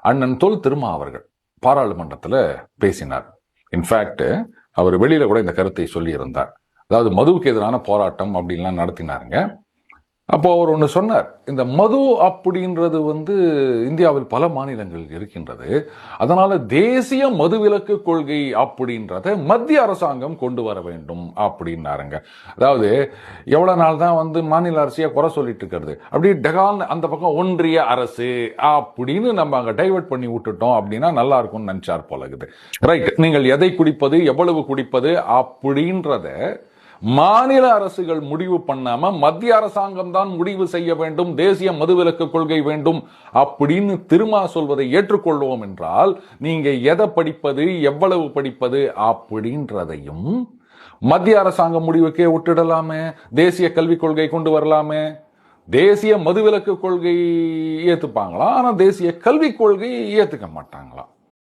அண்ணன் தொல் திருமா அவர்கள் பாராளுமன்றத்தில் பேசினார். இன்ஃபேக்ட் அவர் வெளியில கூட இந்த கருத்தை சொல்லியிருந்தார். அதாவது மதுவுக்கு எதிரான போராட்டம் அப்படின்லாம் நடத்தினாருங்க. அப்போ அவர் ஒன்று சொன்னார். இந்த மது அப்படின்றது வந்து இந்தியாவில் பல மாநிலங்கள் இருக்கின்றது. அதனால தேசிய மதுவிலக்கு கொள்கை அப்படின்றத மத்திய அரசாங்கம் கொண்டு வர வேண்டும் அப்படின்னாருங்க. அதாவது எவ்வளோ நாள் தான் வந்து மாநில அரசியை குறை சொல்லிட்டு இருக்கிறது. அப்படி டெகால் அந்த பக்கம் ஒன்றிய அரசு அப்படின்னு நம்ம அங்கே டைவர்ட் பண்ணி விட்டுட்டோம் அப்படின்னா நல்லா இருக்கும்னு நினச்சார் போலகுது. ரைட் நீங்கள் எதை குடிப்பது எவ்வளவு குடிப்பது அப்படின்றத மாநில அரசுகள் முடிவு பண்ணாம மத்திய அரசாங்கம் தான் முடிவு செய்ய வேண்டும் தேசிய மதுவிலக்கு கொள்கை வேண்டும் அப்படின்னு திருமா சொல்வதை ஏற்றுக்கொள்வோம் என்றால் நீங்க எதை படிப்பது எவ்வளவு படிப்பது அப்படின்றதையும் மத்திய அரசாங்கம் முடிவுக்கே விட்டுடலாமே தேசிய கல்விக் கொள்கை கொண்டு வரலாமே. தேசிய மதுவிலக்கு கொள்கை ஏற்றுப்பாங்களாம் ஆனா தேசிய கல்விக் கொள்கை ஏத்துக்க மாட்டாங்களாம்